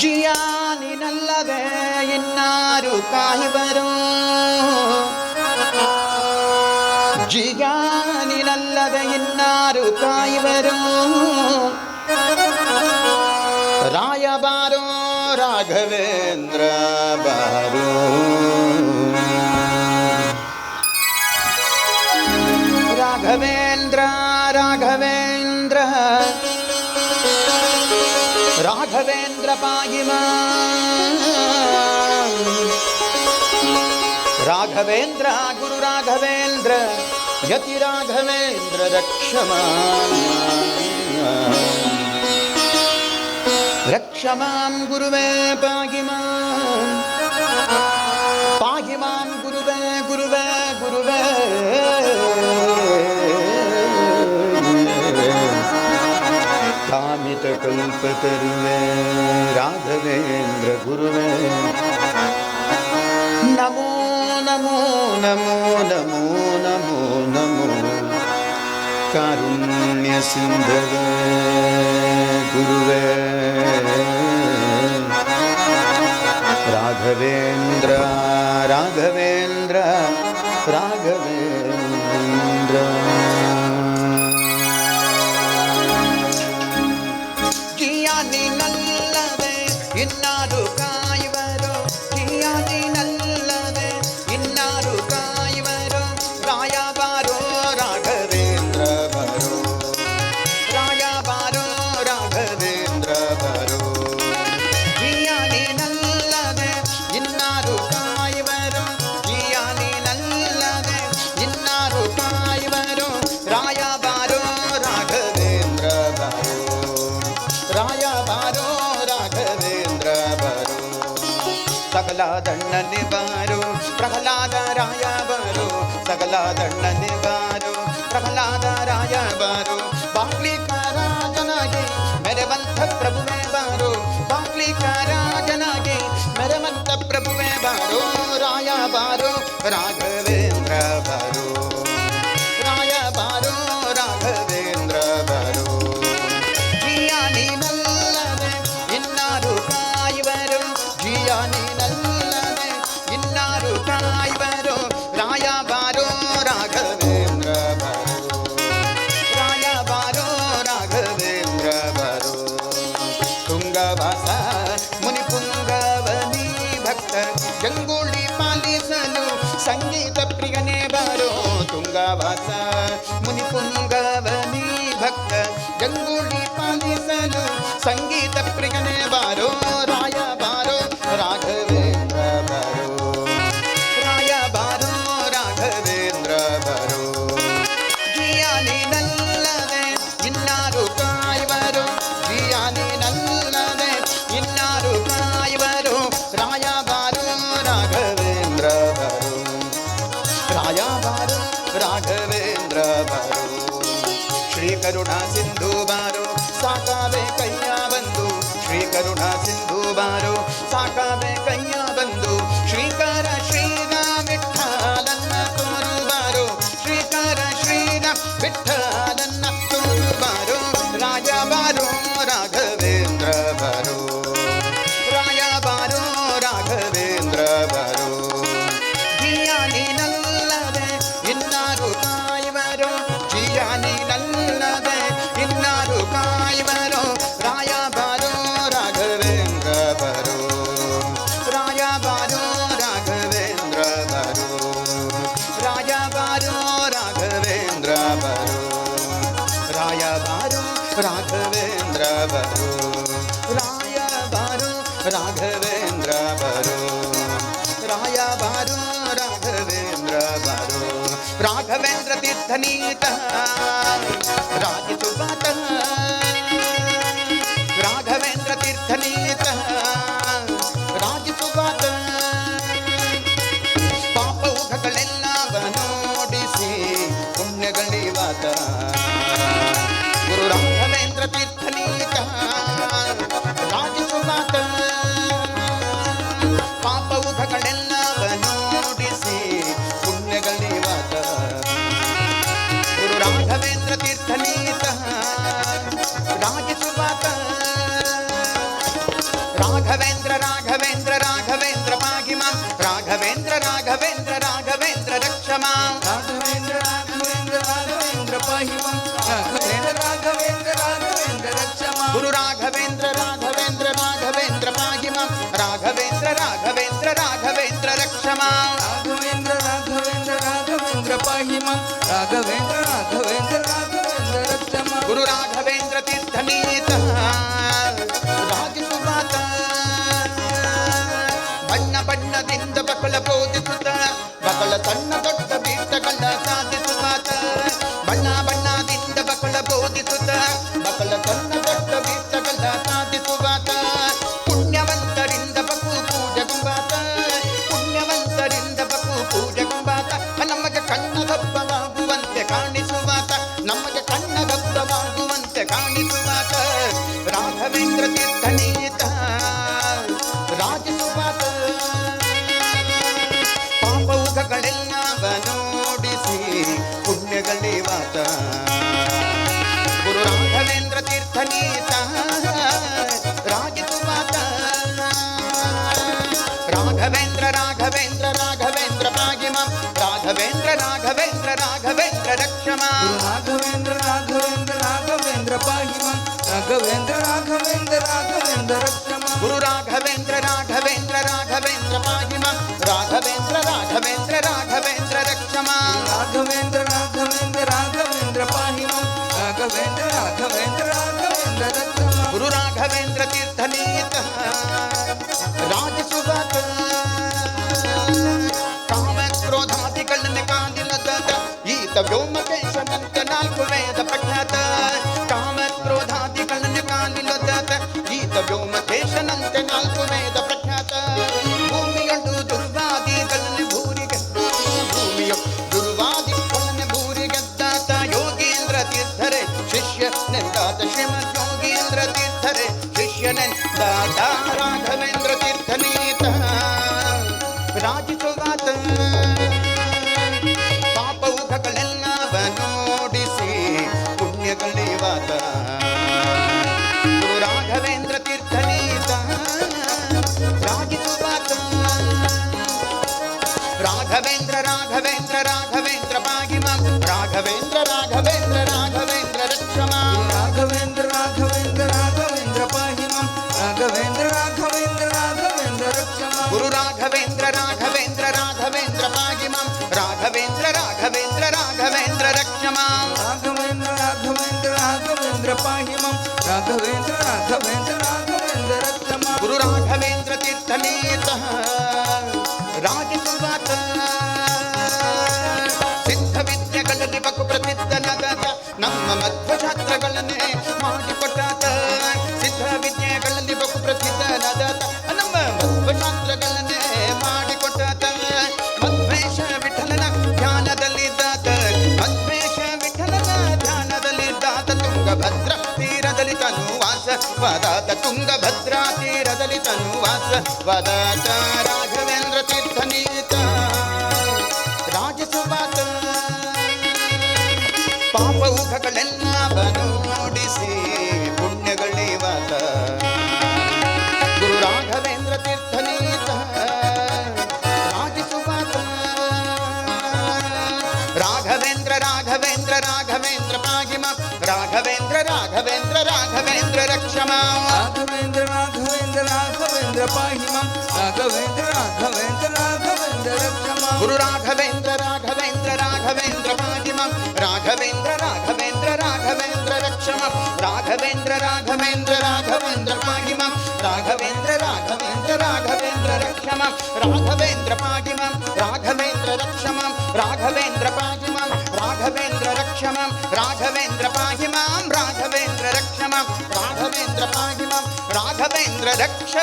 ജിയാനിനല്ലത് ഇന്നാരു കായി വരും ജിയാനിനല്ലത് ഇന്നാരു കായി വരും രായബാരോ രാഘവേന്ദ്ര ബാരോ ರಾಘವೇಂದ್ರ ಗುರು ರಾಘವೇಂದ್ರ ಯತಿ ರಾಘವೇಂದ್ರ ರಕ್ಷಮ ರಕ್ಷಮಾಂ ಗುರುವೇ ಪಾಗಿಮ ಪಾಗಿಮಾಂ ಗುರುವೇ ಗುರುವೇ ಗುರುವೇ ಕಾಮಿತ ಕಲ್ಪತರುವೆ ರಾಘವೇಂದ್ರ ಗುರುವೇ ನಮೋ নমো নমো নমো নমো নমো কারুণ্য সিন্ধব গুরুবে ராகவேந்திர ராகவேந்திர ராகவேந்திர கியானி நல்லவே இன்னாரு ಪ್ರಹ್ಲಾದರಾಯ ಬರು, ಸಕಲ ದಂಡನೆಗಾರು ಪ್ರಹ್ಲಾದರಾಯ ಬರು ಬಾಗ್ಲಿಕಾರಾಜನಾಗಿ ಮೆರೆವಂತ ಪ್ರಭುವೆ ಬಾರು. ಬಾಗ್ಲಿಕಾರಾಜನಾಗಿ ಮೆರೆವಂತ ಪ್ರಭುವೇ ಬಾರು. ರಾಯ ಬಾರು ರಾಘವೇ ತುಂಗವಾಸ ಮುನಿ ಪುಂಗವನಿ ಭಕ್ತ ಗಂಗೂಳಿ ಪಾಲಿಸಲು ಸಂಗೀತ ಪ್ರಿಯನೇ ಬಾರೋ. ಕರುಣಾ ಸಿಂಧು ಬಾರೋ ಸಾಕಾವೆ ಕೈಯ ಬಂದು ಶ್ರೀ ಕರುಣಾ ಸಿಂಧು ಬಾರೋ ರಾಘವೇಂದ್ರ ಬರೋ ರಾಯ ಬಾರೋ ರಾಘವೇಂದ್ರ ಬರೋ ರಾಯ ಬಾರೋ ರಾಘವೇಂದ್ರ ಬರೋ ರಾಘವೇಂದ್ರ ತೀರ್ಥನೀತ ರಾಜಿತು ಬಾತ ರಾಘವೇಂದ್ರ ತೀರ್ಥನೀತ రాఘవేంద్ర రాఘవేంద్ర రక్షమా. రాఘవేంద్ర రాఘవేంద్ర రాఘవేంద్ర పాహిమం. రాఘవేంద్ర రాఘవేంద్ర రాఘవేంద్ర రాఘవేంద్ర పాగిమం రాఘవేంద్ర రాఘవేంద్ర రాఘవేంద్ర రక్షమా. రాఘవేంద్ర రాఘవేంద్ర రాఘవేంద్ర పాగిమం రాఘవేంద్ర రాఘవేంద్ర రాఘవేంద్ర రక్షమా. గురు రాఘవేంద్ర రాఘవేంద్ర రాఘవేంద్ర పాగిమం రాఘవేంద్ర రాఘవేంద్ర రాఘవేంద్ర రక్షమా. రాఘవేంద్ర ಶಿಷ್ಯನೆಂದಾತ ರಾಘವೇಂದ್ರ ತೀರ್ಥನೀತ ರಾಜಿಸುವಾತ ಪಾಪೌಘಗಳೆಲ್ಲವ ನೋಡಿಸಿ ಪುಣ್ಯಗಳಿವಾತ ಗುರು ರಾಘವೇಂದ್ರ ತೀರ್ಥನೀತ ರಾಜಿಸುವಾತ ರಾಘವೇಂದ್ರ ರಾಘವೇಂದ್ರ ರಾಘವೇಂದ್ರ ಪಾಗಿಮ ರಾಘವೇಂದ್ರ ರಾಘವೇಂದ್ರ ತುಂಗಭದ್ರ ತೀರದಲ್ಲಿ ತನು ವಾಸ ವದಾತ ತುಂಗಭದ್ರಾ ತೀರದಲ್ಲಿ ತನು ವಾಸ రాఘవేంద్ర రాఘవేంద్ర రక్షమా. రాఘవేంద్ర రాఘవేంద్ర రాఘవేంద్ర పాహిమం. రాఘవేంద్ర రాఘవేంద్ర రాఘవేంద్ర రక్షమా. గురు రాఘవేంద్ర రాఘవేంద్ర రాఘవేంద్ర పాహిమం. రాఘవేంద్ర రాఘవేంద్ర రాఘవేంద్ర రక్షమం. రాఘవేంద్ర రాఘవేంద్ర రాఘవేంద్ర పాహిమం. రాఘవేంద్ర రాఘవేంద్ర రాఘవేంద్ర రక్షమం. రాఘవేంద్ర పాహిమం. రాఘవేంద్ర రక్షమం. రాఘవేంద్ర राघवेन्द्र पाहि माँ राघवेन्द्र रक्ष माँ राघवेन्द्र पाहि माँ राघवेन्द्र रक्ष